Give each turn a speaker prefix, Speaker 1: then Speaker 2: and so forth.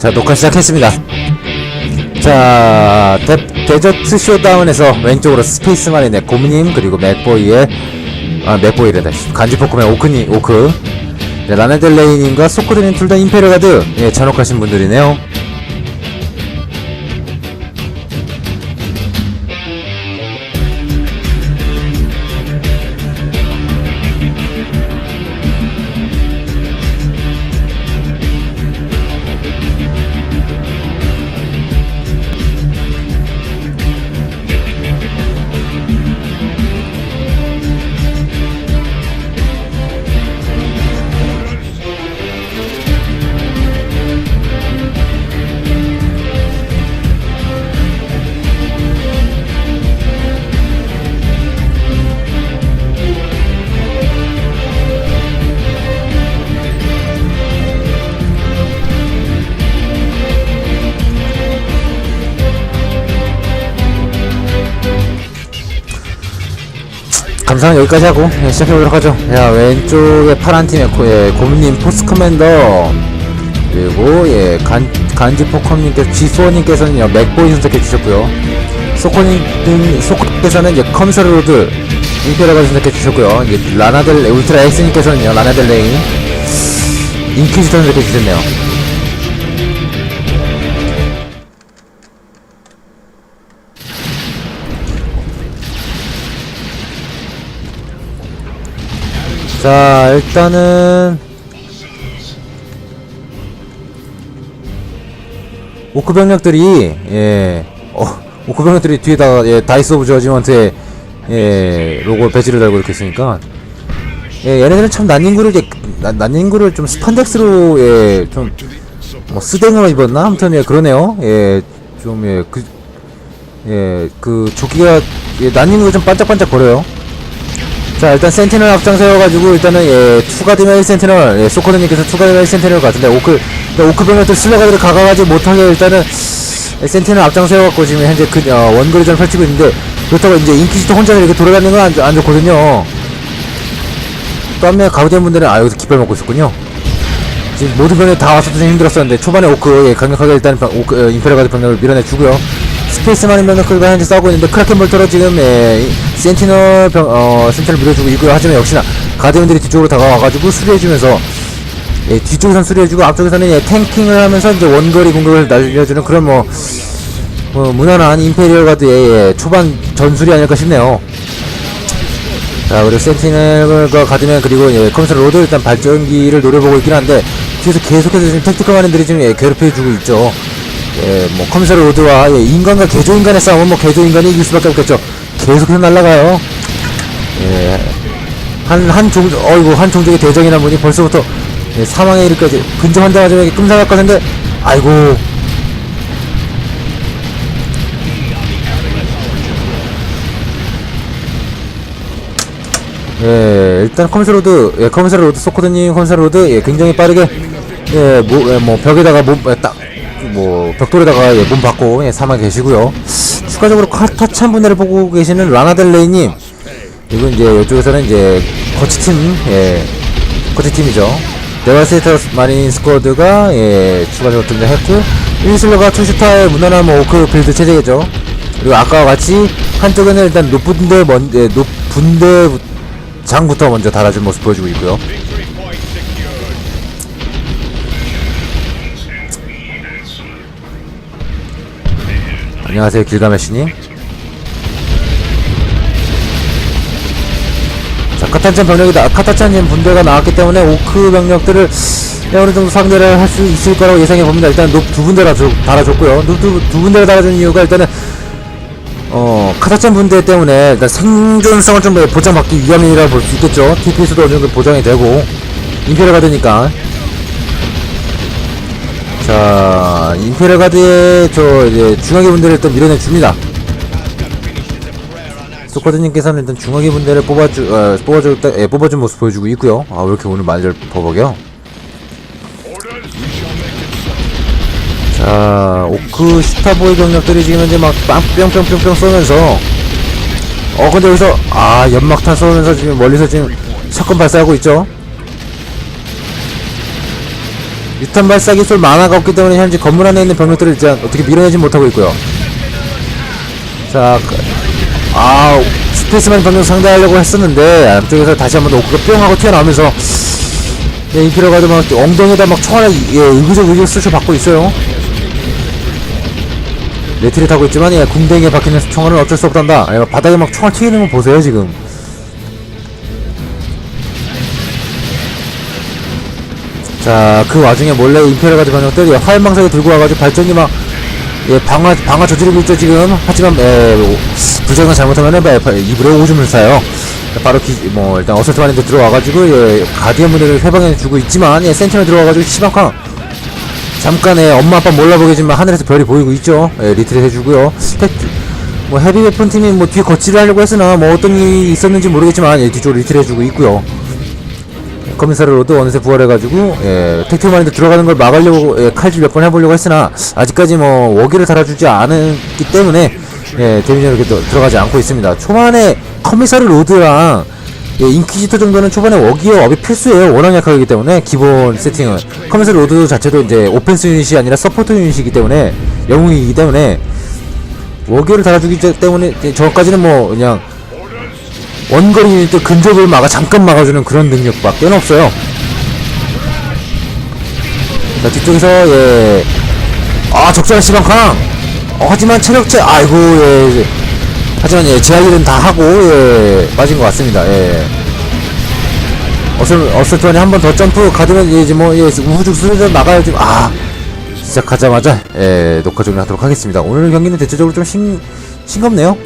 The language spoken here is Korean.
Speaker 1: 자 녹화 시작했습니다. 자 데, 데저트 쇼다운에서 왼쪽으로 스페이스마린의 곰님 그리고 맥보이의 아 맥보이래다 씨. 간지포크맨 오크니 오크. 네, 라네델레이님과 소코드님 둘 다 임페리얼 가드. 예 잔혹하신 분들이네요 감사는 여기까지 하고 예, 시작해보도록 하죠. 야 왼쪽에 파란 팀의 고, 예, 곰님 포스 커맨더. 그리고 예 간, 간지포컴님께서 지수원님께서는요 맥보이 선택해 주셨고요. 소코님 소코님께서는 이제 컴서로드 인페라가 선택해 주셨고요. 이제 라나델 울트라 X님께서는요 라나델레인 인퀴지터 선택해 주셨네요 자 일단은 오크 병력들이 예 어, 오크 병력들이 뒤에다가 예, 다이스 오브 저지먼트의 예 로고 배지를 달고 이렇게 있으니까. 예 얘네들은 참 난닝구를 이제 난- 난닝구를 좀 스판덱스로 예좀 뭐 스댕으로 입었나? 아무튼 예 그러네요. 예좀예그 예, 그 조끼가 예, 난닝구가 좀 반짝반짝 거려요 자 일단 센티널 앞장 세워가지고 일단은 예 추가되면 1센티널 예 소코드님께서 추가되면 1센티널 같은데 오크 오크 병력들 슬러가들이 가가가지 못하게 일단은 예, 센티널 앞장 세워갖고 지금 현재 그 어, 원거리전을 펼치고 있는데 그렇다고 이제 인키지토 혼자 이렇게 돌아다니는 건 안, 안 좋거든요. 또 한 명 가우디언 분들은 아 여기서 깃발 먹고 있었군요. 지금 모든 병력 다때 힘들었었는데 초반에 오크 예, 강력하게 일단 병- 오크 어, 인페라가드 병력을 밀어내주고요 스페이스 마린 병력들과 현재 싸우고 있는데 크라켄 볼터로 지금 예, 이 센티널 병, 어, 센티널 밀어주고 있고요. 하지만 역시나 가디언들이 뒤쪽으로 다가와가지고 수리해주면서 예, 뒤쪽에선 수리해주고 앞쪽에서는 예, 탱킹을 하면서 이제 원거리 공격을 날려주는 그런 뭐, 뭐 무난한 임페리얼 가드의 예, 초반 전술이 아닐까 싶네요. 자 그리고 센티넬과 가드맨 그리고 예, 컴퓨터 로드 일단 발전기를 노려보고 있긴 한데 뒤에서 계속해서 지금 택티컬 마린들이 지금 예, 괴롭혀주고 있죠 예, 뭐 컴퓨터 로드와 예, 인간과 개조 인간의 싸움은 뭐 개조 인간이 이길 수밖에 없겠죠. 계속해서 날아가요. 예, 한, 한 종, 어이구, 한 종족의 대적이나 보니 벌써부터 예, 사망에 이르까지 근접한다 하자면 끔사할 것 같은데 아이고. 예, 일단 컴퓨터 로드, 예, 컴퓨터 로드, 소코드님 컴퓨터 로드, 예, 굉장히 빠르게, 예, 뭐, 예, 뭐, 벽에다가 몸, 예, 딱, 뭐, 벽돌에다가, 예, 몸 받고, 예, 사망 계시고요 추가적으로 카타찬 분해를 보고 계시는 라나델레이님, 그리고 이제, 이쪽에서는 이제, 거치팀, 예, 거치팀이죠. 데바세이터 마린 스쿼드가, 예, 추가적으로 등장했고, 일슬러가 투슈타의 무난한 뭐, 오크 빌드 체제겠죠. 그리고 아까와 같이, 한쪽에는 일단 높은데 먼, 예, 높은데, 장부터 먼저 달아준 모습 보여주고 있고요. 안녕하세요, 길가메시님. 자, 카타찬 병력이다. 카타찬님 분대가 나왔기 때문에 오크 병력들을 네, 어느 정도 상대를 할 수 있을 거라고 예상해 봅니다. 일단 높두 분대 달아줬, 달아줬고요. 두, 두, 두 분대를 달아준 이유가 일단은 어, 카타찬 분대 때문에 일단 생존성을 좀 보장받기 위함이라 볼 수 있겠죠. TPS도 어느 정도 보장이 되고, 임페리얼 가드니까. 자, 가드의 저, 이제, 중화기 분대를 일단 밀어내 줍니다. 소커드님께서는 일단 중화기 분대를 뽑아주, 어, 뽑아주, 예, 뽑아준 모습 보여주고 있고요 아, 왜 이렇게 오늘 많이들 버벅여? 자, 오크 슈타보이 병력들이 지금 현재 막 빵, 뿅뿅뿅뿅 쏘면서 어, 근데 여기서, 아, 연막탄 쏘면서 지금 멀리서 지금 샷건 발사하고 있죠? 유탄 발사 기술 만화가 없기 때문에 현재 건물 안에 있는 병력들을 일단 어떻게 밀어내지 못하고 있고요. 자, 그- 아, 스페이스만 병력 상대하려고 했었는데, 앞쪽에서 다시 한번 오크가 뿅 하고 튀어나오면서, 예, 인피러가도 막 엉덩이에다 막 총알을, 예, 의구적 의구적 쑤셔 받고 있어요. 네트를 타고 있지만, 예, 궁뎅이에 박히는 총알은 어쩔 수 없단다. 예, 바닥에 막 총알 튀기는 거 보세요, 지금. 자, 그 와중에 몰래 임페리얼 가드 병력들이 화염방사기 들고 와가지고 발전기 막, 예, 방화, 방화 저지르고 있죠, 지금. 하지만, 예, 오, 부정을 잘못하면은, 예, 바- 입으로 오줌을 싸요. 바로 기, 뭐, 일단 어설트 마인드 들어와가지고, 예, 가디언 무대를 회방해주고 있지만, 예, 센티널 들어와가지고, 시방쾅. 잠깐에 엄마 아빠 몰라보겠지만 하늘에서 별이 보이고 있죠. 예, 리트릿 해주고요. 팩, 뭐 헤비 웨폰 팀이 뭐 뒤에 거치를 하려고 했으나 뭐 어떤 일이 있었는지 모르겠지만 예, 뒤쪽으로 리트릿 해주고 있고요. 커미사르 로드 어느새 부활해가지고 예, 택트로 마인드 들어가는 걸 막으려고 예, 칼질 몇 번 해보려고 했으나 아직까지 뭐 워기를 달아주지 않았기 때문에 예, 데미지가 이렇게 또 들어가지 않고 있습니다. 초반에 커미사르 로드랑 예, 인퀴지터 정도는 초반에 워기어 업이 필수예요. 워낙 약하기 때문에 기본 세팅은 커미사르 로드 자체도 이제 오펜스 유닛이 아니라 서포트 유닛이기 때문에 영웅이기 때문에 워기어를 달아주기 때문에 저까지는 뭐 그냥 원거리 유닛들 근접을 막아 잠깐 막아주는 그런 능력밖에 없어요. 자 뒤쪽에서 예, 아 적절한 시방캉. 어, 하지만 체력체 아이고 예, 하지만 예 제약일은 다 하고 예 빠진 것 같습니다. 예. 어슬 어슬트원이 한 번 더 점프 가드면 예, 이제 뭐 예, 우후죽 수를 막아야지 아 시작하자마자 예 녹화 종료하도록 하겠습니다. 오늘 경기는 대체적으로 좀 싱, 싱겁네요.